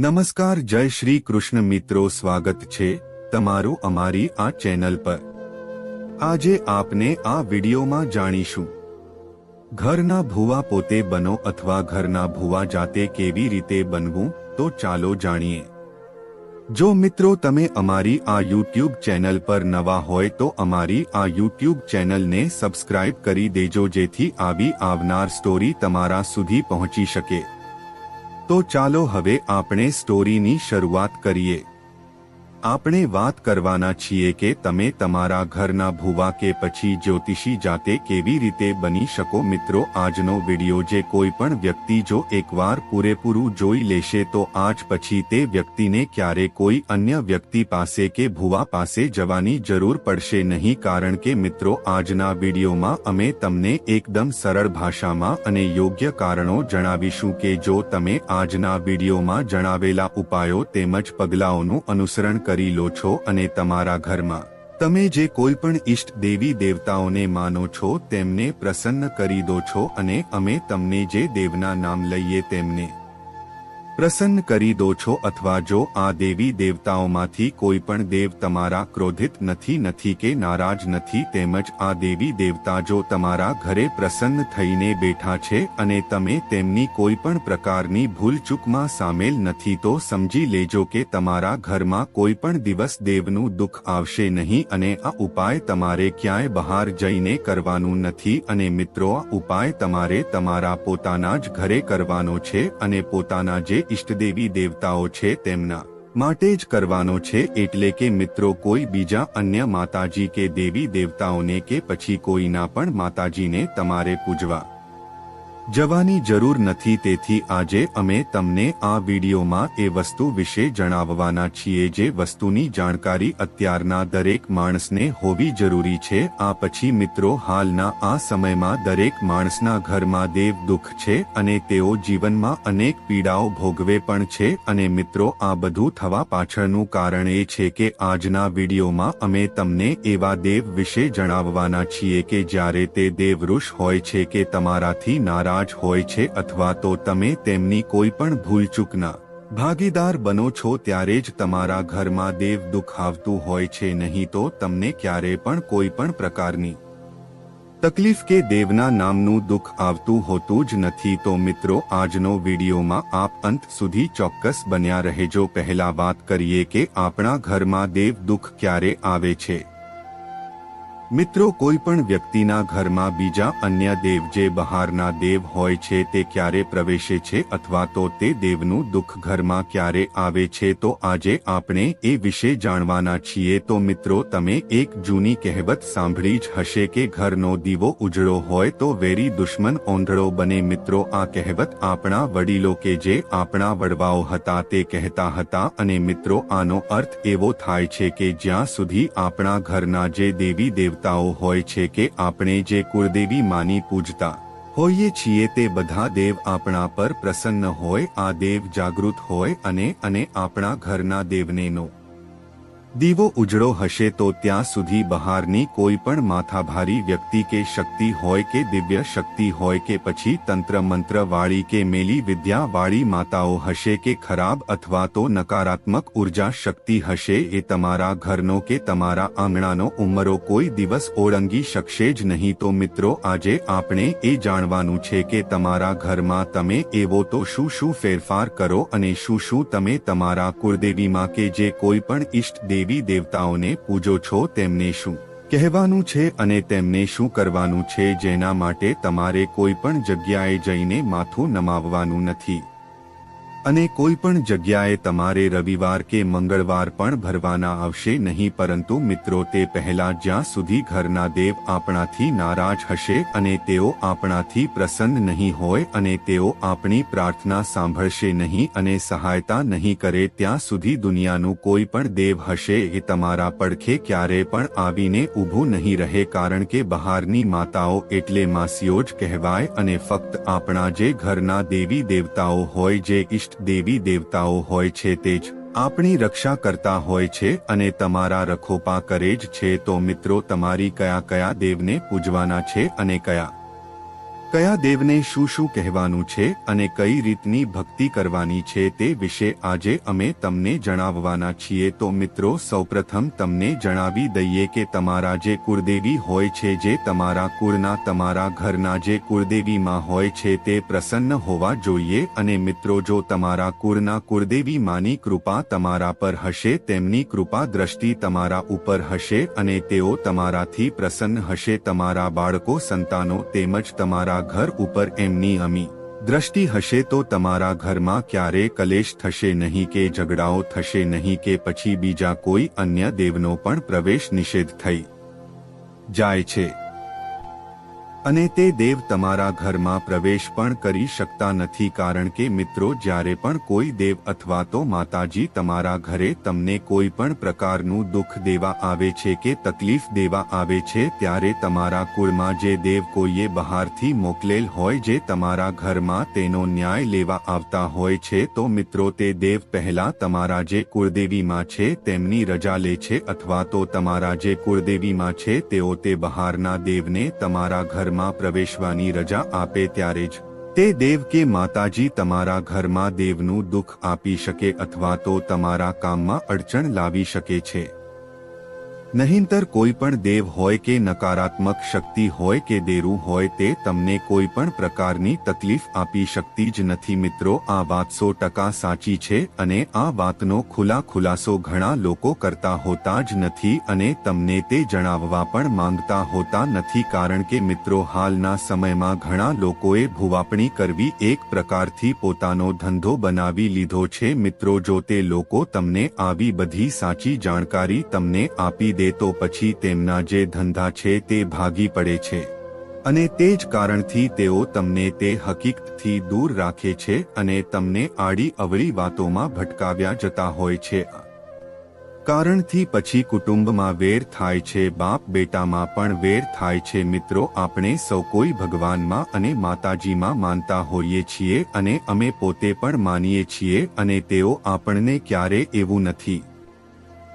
નમસ્કાર, જય શ્રી કૃષ્ણ મિત્રો, સ્વાગત છે તમારું અમારી આ ચેનલ પર. આજે આપને આ વિડીયોમાં જાણીશું. ઘરના ભૂવા પોતે બનો અથવા ઘરના ભૂવા જાતે કેવી રીતે બનવું, તો ચાલો જાણીએ. જો મિત્રો તમે અમારી આ યુટ્યુબ ચેનલ પર નવા હોય તો અમારી આ યુટ્યુબ ચેનલને સબસ્ક્રાઇબ કરી દેજો જેથી આવી આવનાર સ્ટોરી તમારા સુધી પહોંચી શકે. તો ચાલો હવે આપણે સ્ટોરીની શરૂઆત કરીએ. આપણે વાત કરવાના છીએ કે તમે તમારા ઘરના ભૂવા કે પછી જ્યોતિષી જાતે કેવી રીતે બની શકો? મિત્રો, આજનો વિડિયો જે કોઈ પણ વ્યક્તિ જો એકવાર પૂરેપૂરું જોઈ લેશે તો આજ પછી તે વ્યક્તિને ક્યારે કોઈ અન્ય વ્યક્તિ પાસે કે ભૂવા પાસે જવાની જરૂર પડશે નહીં. કારણ કે મિત્રો, આજના વિડીયોમાં અમે તમને એકદમ સરળ ભાષામાં અને યોગ્ય કારણો જણાવીશું કે જો તમે આજના વિડીયોમાં જણાવેલા ઉપાયો તેમજ પગલાઓનું અનુસરણ કરી લો છો અને તમારા ઘરમાં. તમે જે કોઈ પણ ઈષ્ટ દેવી દેવતાઓને માનો છો તેમને પ્રસન્ન કરી દો છો અને અમે તમને જે દેવના નામ લઈએ તેમને પ્રસન્ન કરી દો છો અથવા જો આ દેવી દેવતાઓમાંથી કોઈ પણ દેવ તમારા ક્રોધિત નથી નથી કે નારાજ નથી, તેમજ આ દેવી દેવતા જો તમારા ઘરે પ્રસન્ન થઈને બેઠા છે અને તમે તેમની કોઈ પણ પ્રકારની ભૂલચૂકમાં સામેલ નથી, તો સમજી લેજો કે તમારા ઘરમાં કોઈ પણ દિવસ દેવનું દુઃખ આવશે નહીં અને આ ઉપાય તમારે ક્યાંય બહાર જઈને કરવાનું નથી અને મિત્રો, આ ઉપાય તમારે તમારા પોતાના જ ઘરે કરવાનો છે અને પોતાના જે ઇષ્ટદેવી દેવતાઓ છે તેમના માટે જ કરવાનો છે એટલે કે મિત્રો કોઈ બીજા અન્ય માતાજી કે દેવી દેવતાઓને કે પછી કોઈના પણ માતાજીને તમારે પૂજવા. જવાની જરૂર નથી, તેથી આજે અમે તમને આ વિડીયોમાં એ વસ્તુ વિશે જણાવવાના છીએ જે વસ્તુની જાણકારી અત્યારના દરેક માણસને હોવી જરૂરી છે. આ પછી મિત્રો, હાલના આ સમયમાં દરેક માણસના ઘરમાં દેવ દુઃખ છે અને તેઓ જીવનમાં અનેક પીડાઓ ભોગવે પણ છે અને મિત્રો, આ બધું થવા પાછળનું કારણ એ છે કે આજના વિડીયોમાં અમે તમને એવા દેવ વિશે જણાવવાના છીએ કે જ્યારે તે દેવ ઋષ હોય છે કે તમારાથી નારાજ નારાજ હોય છે અથવા તો તમે તેમની કોઈ પણ ભૂલચૂકના ભાગીદાર બનો છો ત્યારે જ તમારા ઘરમાં દેવ દુખાવતું હોય છે નહીં તો તમને ક્યારે પણ કોઈ પણ પ્રકારની તકલીફ કે દેવના નામનું દુઃખ આવતું હોતું જ નથી. તો મિત્રો, આજનો વિડીયોમાં આપ અંત સુધી ચોક્કસ બન્યા રહેજો. પહેલા વાત કરીએ કે આપણા ઘરમાં દેવ દુઃખ ક્યારે આવે છે? મિત્રો, કોઈ પણ વ્યક્તિના ઘરમાં બીજા અન્ય દેવ જે બહારના દેવ હોય છે તે ક્યારે પ્રવેશે છે અથવા તો તે દેવનું દુઃખ ઘરમાં ક્યારે આવે છે, તો આજે આપણે એ વિશે જાણવાના છીએ. તો મિત્રો, તમે એક જૂની કહેવત સાંભળી જ હશે કે ઘરનો દીવો ઉજળો હોય તો વેરી દુશ્મન ઓંધળો બને. મિત્રો, આ કહેવત આપણા વડીલો કે જે આપણા વડવાઓ હતા તે કહેતા હતા અને મિત્રો, આનો અર્થ એવો થાય છે કે જ્યાં સુધી આપણા ઘરના જે દેવી દેવ દેવતાઓ હોય છે કે આપણે જે કુળદેવી માની પૂજતા હોઈએ છીએ તે બધા દેવ આપણા પર પ્રસન્ન હોય, આ દેવ જાગૃત હોય અને અને આપણા ઘરના દેવનેનો. દીવો ઉજળો હશે તો ત્યાં સુધી બહારની કોઈ પણ માથાભારી વ્યક્તિ કે શક્તિ હોય કે દિવ્ય શક્તિ હોય કે પછી તંત્ર મંત્ર વાળી કે મેલી વિદ્યા વાળી માતાઓ હશે કે ખરાબ અથવા તો નકારાત્મક ઊર્જા શક્તિ હશે એ તમારા ઘરનો કે તમારા આંગણાનો ઉંમરો કોઈ દિવસ ઓળંગી શકશે જ નહીં. તો મિત્રો, આજે આપણે એ જાણવાનું છે કે તમારા ઘરમાં તમે એવો તો શું શું ફેરફાર કરો અને શું શું તમે તમારા કુળદેવીમાં કે જે કોઈ પણ ઈષ્ટ દેવ દેવી દેવતાઓને પૂજો છો તેમને શું કહેવાનું છે અને તેમને શું કરવાનું છે જેના માટે તમારે કોઈ પણ જગ્યાએ જઈને માથું નમાવવાનું નથી? અને કોઈ પણ જગ્યાએ તમારે રવિવાર કે મંગળવાર પણ ભરવાના આવશે નહીં, પરંતુ મિત્રો, તે પહેલા જ્યાં સુધી ઘરના દેવ આપણાથી નારાજ હશે અને તેઓ આપણાથી પ્રસન્ન નહીં હોય અને તેઓ આપણી પ્રાર્થના સાંભળશે નહીં અને સહાયતા નહીં કરે, ત્યાં સુધી દુનિયાનું કોઈ પણ દેવ હશે એ તમારા પડખે ક્યારે પણ આવીને ઊભું નહીં રહે, કારણ કે બહારની માતાઓ એટલે માસીઓ જ કહેવાય અને ફક્ત આપણા જે ઘરના દેવી દેવતાઓ હોય, જે ઈષ્ટ દેવી દેવતાઓ હોય છે તે જ આપણી રક્ષા કરતા હોય છે અને તમારા રખોપા કરે જ છે. તો મિત્રો, તમારી કયા કયા દેવને પૂજવાના છે અને કયા કયા દેવને શું શું કહેવાનું છે અને કઈ રીતની ભક્તિ કરવાની છે તે વિશે આજે અમે તમને જણાવવાના છીએ. તો મિત્રો, સૌપ્રથમ તમને જણાવી દઈએ કે તમારા જે કુળદેવી હોય છે, જે તમારા કુળના, તમારા ઘરના જે કુળદેવીમાં હોય છે તે પ્રસન્ન હોવા જોઈએ અને મિત્રો, જો તમારા કુળના કુળદેવી માની કૃપા તમારા પર હશે, તેમની કૃપા દ્રષ્ટિ તમારા ઉપર હશે અને તેઓ તમારાથી પ્રસન્ન હશે. તમારા બાળકો, સંતાનો તેમજ તમારા ઘર ઉપર એમની અમી દ્રષ્ટિ હશે તો તમારા ઘરમાં ક્યારે કલેશ થશે નહીં કે ઝઘડાઓ થશે નહીં કે પછી બીજા કોઈ અન્ય દેવનો પણ પ્રવેશ નિષેધ થઈ જાય છે. અને તે દેવ તમારા ઘરમાં પ્રવેશ પણ કરી શકતા નથી કારણ કે મિત્રો જ્યારે પણ કોઈ દેવ અથવા તો માતાજી તમારા ઘરે તમને કોઈ પણ પ્રકારનું દુઃખ દેવા આવે છે કે તકલીફ દેવા આવે છે ત્યારે તમારા કુળમાં જે દેવ કોઈએ બહારથી મોકલેલ હોય જે તમારા ઘરમાં તેનો ન્યાય લેવા આવતા હોય છે તો મિત્રો તે દેવ પહેલા તમારા જે કુળદેવીમાં છે તેમની રજા લે છે અથવા તો તમારા જે કુળદેવીમાં છે તેઓ તે બહારના દેવને તમારા ઘરમાં પ્રવેશવાની રજા આપે ત્યારે જ તે દેવ કે માતાજી તમારા ઘરમાં દેવનું દુઃખ આપી શકે અથવા તો તમારા કામમાં અડચણ લાવી શકે છે. નહીંતર કોઈ પણ દેવ હોય કે નકારાત્મક શક્તિ હોય કે દેરું હોય તે તમને કોઈ પણ પ્રકારની તકલીફ આપી શકતી જ નથી મિત્રો. આ વાત સો ટકા સાચી છે અને આ વાતનો ખુલ્લા ખુલાસો ઘણા લોકો કરતા હોતા જ નથી અને તમને તે જણાવવા પણ માંગતા હોતા નથી કારણ કે મિત્રો હાલના સમયમાં ઘણા લોકોએ ભૂવાપણી કરવી એક પ્રકારથી પોતાનો ધંધો બનાવી લીધો છે મિત્રો. જો તે લોકો તમને આવી બધી સાચી જાણકારી તમને આપી દે તો પછી તેમના જે ધંધા છે તે ભાગી પડે છે. અને તે જ કારણથી તેઓ તમને તે હકીકતથી દૂર રાખે છે અને તમને આડી અવળી વાતોમાં ભટકાવ્યા જતા હોય છે. કારણથી પછી કુટુંબમાં વેર થાય છે, બાપ બેટામાં પણ વેર થાય છે. મિત્રો, આપણે સૌ કોઈ ભગવાનમાં અને માતાજીમાં માનતા હોઈએ છીએ અને અમે પોતે પણ માનીએ છીએ અને તેઓ આપણને ક્યારે એવું નથી.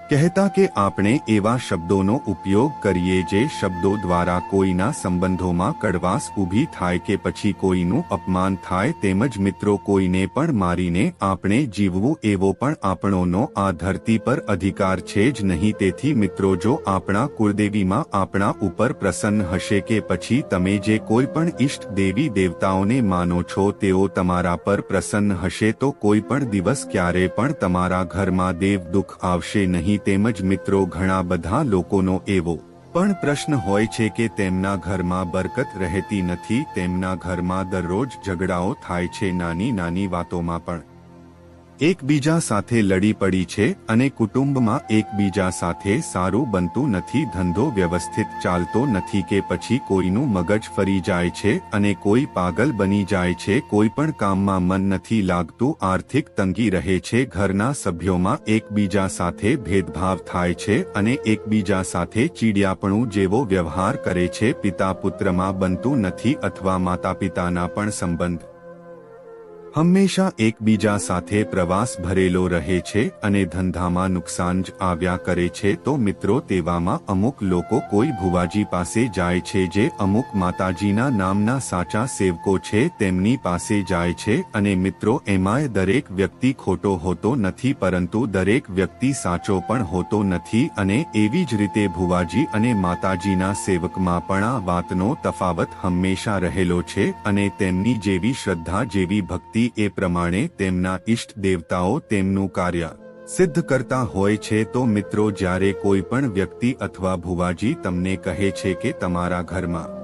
કહેતા કે આપણે એવા શબ્દોનો ઉપયોગ કરીએ જે શબ્દો દ્વારા કોઈના સંબંધોમાં કડવાશ ઊભી થાય કે પછી કોઈનું અપમાન થાય તેમજ મિત્રો કોઈને પણ મારીને આપણે જીવવું એવો પણ આપણોનો આ ધરતી પર અધિકાર છે જ નહીં. તેથી મિત્રો, જો આપણા કુળદેવીમાં આપણા ઉપર પ્રસન્ન હશે કે પછી તમે જે કોઈ પણ ઈષ્ટ દેવી દેવતાઓને માનો છો, તેઓ તમારા પર પ્રસન્ન હશે તો કોઈ પણ દિવસ ક્યારે પણ તમારા ઘરમાં દેવ દુઃખ આવશે નહીં. તેમજ મિત્રો ઘણા બધા લોકોનો એવો પણ પ્રશ્ન હોય છે કે તેમના ઘરમાં બરકત રહેતી નથી, તેમના ઘરમાં દરરોજ ઝઘડાઓ થાય છે નાની નાની વાતોમાં પણ. એકબીજા સાથે લડી પડી છે અને કુટુંબમાં એકબીજા સાથે સારું બનતું નથી, ધંધો વ્યવસ્થિત ચાલતો નથી કે પછી કોઈનું મગજ ફરી જાય છે અને કોઈ પાગલ બની જાય છે, કોઈ પણ કામમાં મન નથી લાગતું, આર્થિક તંગી રહે છે, ઘરના સભ્યોમાં એકબીજા સાથે ભેદભાવ થાય છે અને એકબીજા સાથે ચીડિયાપણું જેવો વ્યવહાર કરે છે, પિતા પુત્રમાં બનતું નથી અથવા માતા પિતાના પણ સંબંધ હંમેશા એકબીજા સાથે પ્રવાસ ભરેલો રહે છે અને ધંધામાં નુકસાન જ આવ્યા કરે છે, તો મિત્રો તેવામાં અમુક લોકો કોઈ ભુવાજી પાસે જાય છે જે અમુક માતાજીના નામના સાચા સેવકો છે, તેમની પાસે જાય છે અને મિત્રો એમાંય દરેક વ્યક્તિ ખોટો હોતો નથી પરંતુ દરેક વ્યક્તિ સાચો પણ હોતો નથી અને એવી જ રીતે ભુવાજી અને માતાજીના સેવકમાં પણ આ વાતનો તફાવત હંમેશા રહેલો છે અને તેમની જેવી શ્રદ્ધા જેવી ભક્તિ એ પ્રમાણે તેમના ઇષ્ટ દેવતાઓ તેમનું કાર્ય સિદ્ધ કરતા હોય છે તો મિત્રો જ્યારે કોઈ પણ વ્યક્તિ અથવા ભુવાજી તમને કહે છે કે તમારા ઘરમાં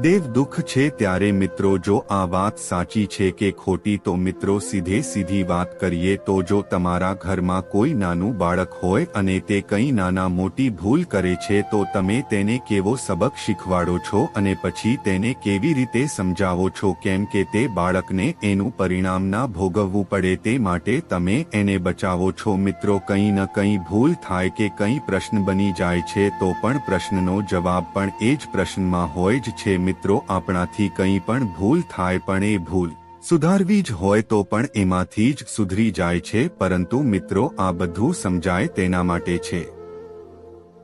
દેવ દુઃખ છે ત્યારે મિત્રો, જો આ વાત સાચી છે કે ખોટી, તો મિત્રો, સીધે સીધી વાત કરીએ તો જો તમારા ઘરમાં કોઈ નાનું બાળક હોય અને તે કંઈ નાના મોટી ભૂલ કરે છે, તો તમે તેને કેવો સબક શીખવાડો છો અને પછી તેને કેવી રીતે સમજાવો છો? કેમ કે તે બાળકને એનું પરિણામ ના ભોગવવું પડે તે માટે તમે એને બચાવો છો. મિત્રો, કંઈ ન કંઈ ભૂલ થાય કે કંઈ પ્રશ્ન બની જાય છે, તો પણ પ્રશ્નનો જવાબ પણ એ જ પ્રશ્નમાં હોય જ છે. મિત્રો, આપણાથી કંઈ પણ ભૂલ થાય પણ એ ભૂલ. સુધારવી જ હોય તો પણ એમાંથી જ સુધરી જાય છે, પરંતુ મિત્રો, આ બધું સમજાય તેના માટે છે.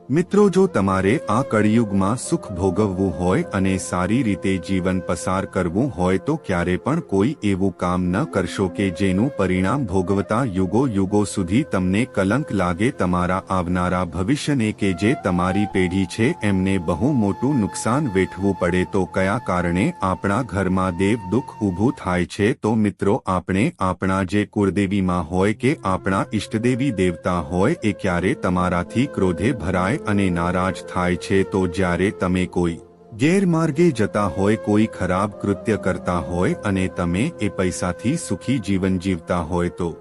મિત્રો, જો તમારે આ કળિયુગમાં સુખ ભોગવવું હોય અને સારી રીતે જીવન પસાર કરવું હોય, તો ક્યારે પણ કોઈ એવું કામ ન કરશો કે જેનું પરિણામ ભોગવતા યુગો યુગો સુધી તમને કલંક લાગે, તમારા આવનારા ભવિષ્યને કે જે તમારી પેઢી છે, એમને બહુ મોટું નુકસાન વેઠવું પડે, તો કયા કારણે આપણા ઘરમાં દેવ દુઃખ ઊભું થાય છે? તો મિત્રો, આપણે આપણા જે કુળદેવીમાં હોય કે આપણા ઈષ્ટદેવી દેવતા હોય, એ ક્યારે તમારાથી ક્રોધે ભરાય અને નારાજ થાય છે તો જ્યારે તમે કોઈ ગેરમાર્ગે જતા હોય, કોઈ ખરાબ કૃત્ય કરતા હોય અને તમે એ પૈસાથી સુખી જીવન જીવતા હોય તો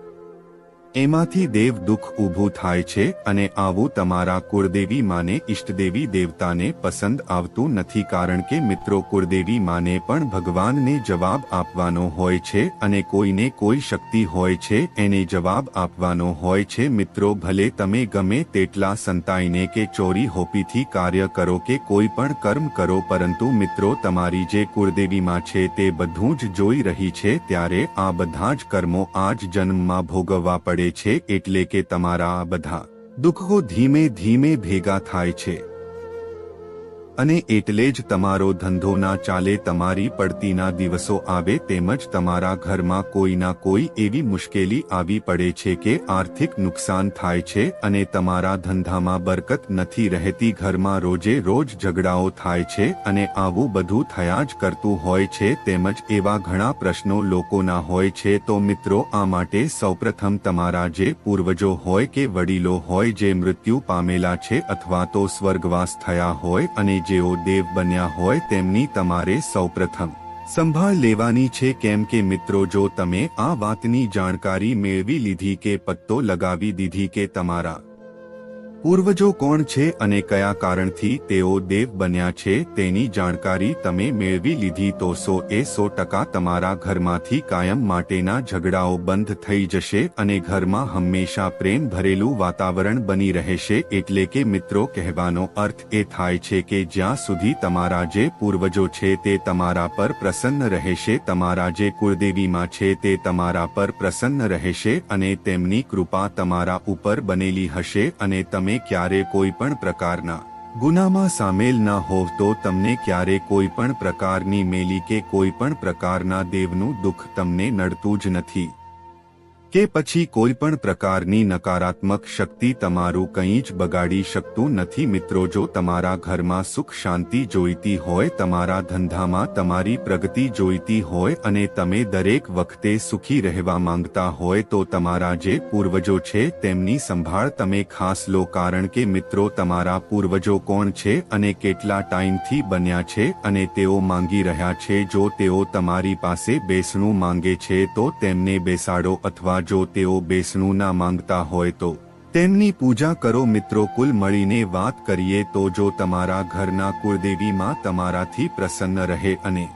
એમાંથી દેવ દુઃખ ઊભું થાય છે અને આવું તમારા કુળદેવી માને ઈષ્ટદેવી દેવતાને પસંદ આવતું નથી કારણ કે મિત્રો કુળદેવી માને પણ ભગવાનને જવાબ આપવાનો હોય છે અને કોઈને કોઈ શક્તિ હોય છે એને જવાબ આપવાનો હોય છે. મિત્રો, ભલે તમે ગમે તેટલા સંતાઈને કે ચોરી હોપીથી કાર્ય કરો કે કોઈ પણ કર્મ કરો, પરંતુ મિત્રો, તમારી જે કુળદેવીમાં છે તે બધું જ જોઈ રહી છે, ત્યારે આ બધા જ કર્મો આ જ જન્મમાં ભોગવવા પડે છે એટલે કે તમારા બધા દુઃખો ધીમે ધીમે ભેગા થાય છે. અને એટલે જ તમારો ધંધો ના ચાલે તમારી પડતીના દિવસો આવે તેમજ તમારા ઘરમાં કોઈના કોઈ એવી મુશ્કેલી આવી પડે છે કે આર્થિક નુકસાન થાય છે અને તમારા ધંધામાં બરકત નથી રહેતી, ઘરમાં રોજે રોજ ઝઘડાઓ થાય છે અને આવું બધું થયા જ કરતું હોય છે તેમજ એવા ઘણા પ્રશ્નો લોકોના હોય છે. તો મિત્રો, આ માટે સૌપ્રથમ તમારા જે પૂર્વજો હોય કે વડીલો હોય જે મૃત્યુ પામેલા છે અથવા તો સ્વર્ગવાસ થયા હોય અને જેઓ દેવ બન્યા હોય તેમની તમારે સૌપ્રથમ સંભાળ લેવાની છે કેમ કે મિત્રો જો તમે આ વાતની જાણકારી મેળવી લીધી કે પત્તો લગાવી દીધી કે તમારા પૂર્વજો કોણ છે અને કયા કારણથી તેઓ દેવ બન્યા છે તેની જાણકારી તમે મેળવી લીધી તો સો એ સો ટકા તમારા ઘરમાંથી કાયમ માટેના ઝઘડાઓ બંધ થઈ જશે અને ઘરમાં હંમેશા પ્રેમ ભરેલું વાતાવરણ બની રહેશે એટલે કે મિત્રો કહેવાનો અર્થ એ થાય છે કે જ્યાં સુધી તમારા જે પૂર્વજો છે તે તમારા પર પ્રસન્ન રહેશે, તમારા જે કુળદેવીમાં છે તે તમારા પર પ્રસન્ન રહેશે અને તેમની કૃપા તમારા ઉપર બનેલી હશે અને તમે ક્યારે કોઈ પણ પ્રકારના ગુનામાં સામેલ ના હોવ તો તમને ક્યારે કોઈ પણ પ્રકારની મેલી કે કોઈ પણ પ્રકારના દેવનું દુઃખ તમને નડતું જ નથી. કે પછી કોઈ પણ પ્રકારની નકારાત્મક શક્તિ તમારું કંઈ જ બગાડી શકતું નથી મિત્રો, જો તમારા ઘરમાં સુખ શાંતિ જોઈતી હોય, તમારા ધંધામાં તમારી પ્રગતિ જોઈતી હોય અને તમે દરેક વખતે સુખી રહેવા માંગતા હોય, તો તમારા જે પૂર્વજો છે તેમની સંભાળ તમે ખાસ લો. કારણ કે મિત્રો, તમારા પૂર્વજો કોણ છે અને કેટલા ટાઈમથી બન્યા છે અને તેઓ માંગી રહ્યા છે. જો તેઓ તમારી પાસે બેસણું માંગે છે, તો તેમને બેસાડો અથવા જો તેઓ બેસણું ના માંગતા હોય તો, તેમની પૂજા કરો મિત્રો કુલ મળીને વાત કરીએ તો જો તમારા ઘરના કુળદેવીમાં તમારાથી પ્રસન્ન રહે અને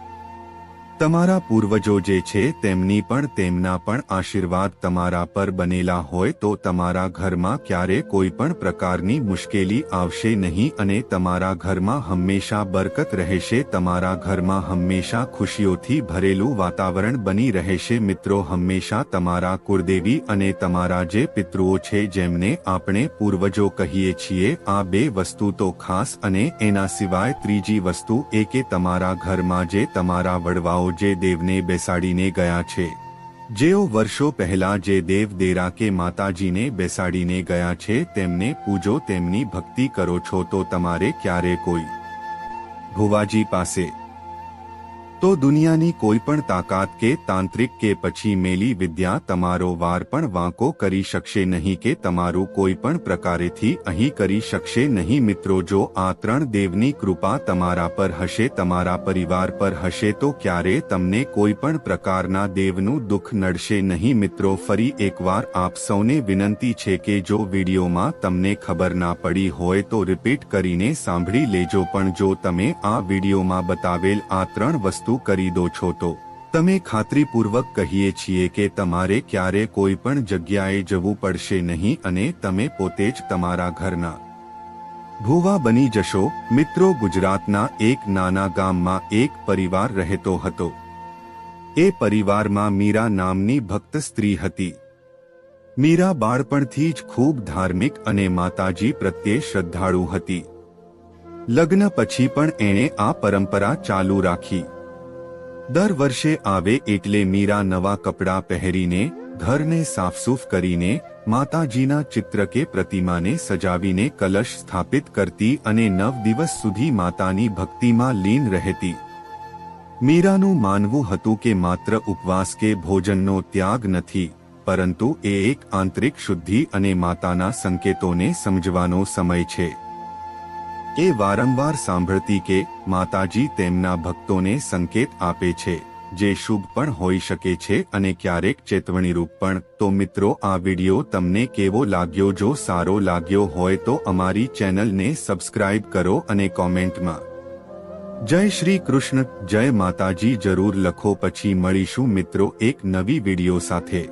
તમારા પૂર્વજો જે છે, તેમની પણ તેમના પણ આશીર્વાદ તમારા પર બનેલા હોય તો તમારા ઘરમાં ક્યારે કોઈ પણ પ્રકારની મુશ્કેલી આવશે નહીં અને તમારા ઘરમાં હંમેશા બરકત રહેશે, તમારા ઘરમાં હંમેશા ખુશીઓથી ભરેલું વાતાવરણ બની રહેશે. મિત્રો, હંમેશા તમારા કુળદેવી અને તમારા જે પિતૃઓ છે, જેમને આપણે પૂર્વજો કહીએ છીએ, આ બે વસ્તુ તો ખાસ અને એના સિવાય ત્રીજી વસ્તુ એ કે તમારા ઘરમાં જે તમારા વડવાઓ જે દેવને બેસાડીને ગયા છે. જેઓ વર્ષો પહેલા જે દેવ દેરા કે માતાજીને બેસાડીને ગયા છે, તેમને પૂજો, તેમની ભક્તિ કરો છો તો તમારે ક્યારે કોઈ ભુવાજી પાસે તો દુનિયાની કોઈ પણ તાકાત કે તાંત્રિક કે પછી મેલી વિદ્યા તમારો વાર પણ વાંકો કરી શકશે નહીં કે તમારું કોઈ પણ પ્રકારેથી અહીં કરી શકશે નહીં. મિત્રો, જો આ ત્રણ દેવની કૃપા તમારા પર હશે, તમારા પરિવાર પર હશે, તો ક્યારે તમને કોઈ પણ પ્રકારના દેવનું દુઃખ નડશે નહીં. મિત્રો, ફરી એકવાર આપ સૌને વિનંતી છે કે જો વિડીયોમાં તમને ખબર ના પડી હોય તો રિપીટ કરીને સાંભળી લેજો. પણ જો તમે આ વિડીયોમાં બતાવેલ આ ત્રણ વસ્તુ વસ્તુ કરી દો છો તો. તમે ખાતરીપૂર્વક કહીએ છીએ કે તમારે ક્યારે કોઈ પણ જગ્યાએ જવું પડશે નહીં અને તમે પોતે જ તમારા ઘરના ભૂવા બની જશો. મિત્રો, ગુજરાતના એક નાના ગામમાં એક પરિવાર રહેતો હતો. એ પરિવારમાં મીરા નામની ભક્ત સ્ત્રી હતી. મીરા બાળપણથી જ ખૂબ ધાર્મિક અને માતાજી પ્રત્યે શ્રદ્ધાળુ હતી. લગ્ન પછી પણ એણે આ પરંપરા ચાલુ રાખી. દર વર્ષે આવે એટલે મીરા નવા કપડાં પહેરીને ઘરને સાફસૂફ કરીને માતાજીના ચિત્ર કે પ્રતિમાને સજાવીને કલશ સ્થાપિત કરતી અને નવ દિવસ સુધી માતાની ભક્તિમાં લીન રહેતી. મીરાનું માનવું હતું કે માત્ર ઉપવાસ કે ભોજનનો ત્યાગ નથી, પરંતુ એ એક આંતરિક શુદ્ધિ અને માતાના સંકેતોને સમજવાનો સમય છે. એ વારંવાર સાંભળતી કે માતાજી તેમના ભક્તોને સંકેત આપે છે, જે શુભ પણ હોઈ શકે છે અને ક્યારેક ચેતવણીરૂપ પણ. તો મિત્રો, આ વિડિયો તમને કેવો લાગ્યો? જો સારો લાગ્યો હોય તો અમારી ચેનલને સબસ્ક્રાઇબ કરો અને કોમેન્ટમાં. જય શ્રી કૃષ્ણ, જય માતાજી, જરૂર લખો. પછી મળીશું મિત્રો એક નવી વિડિયો સાથે.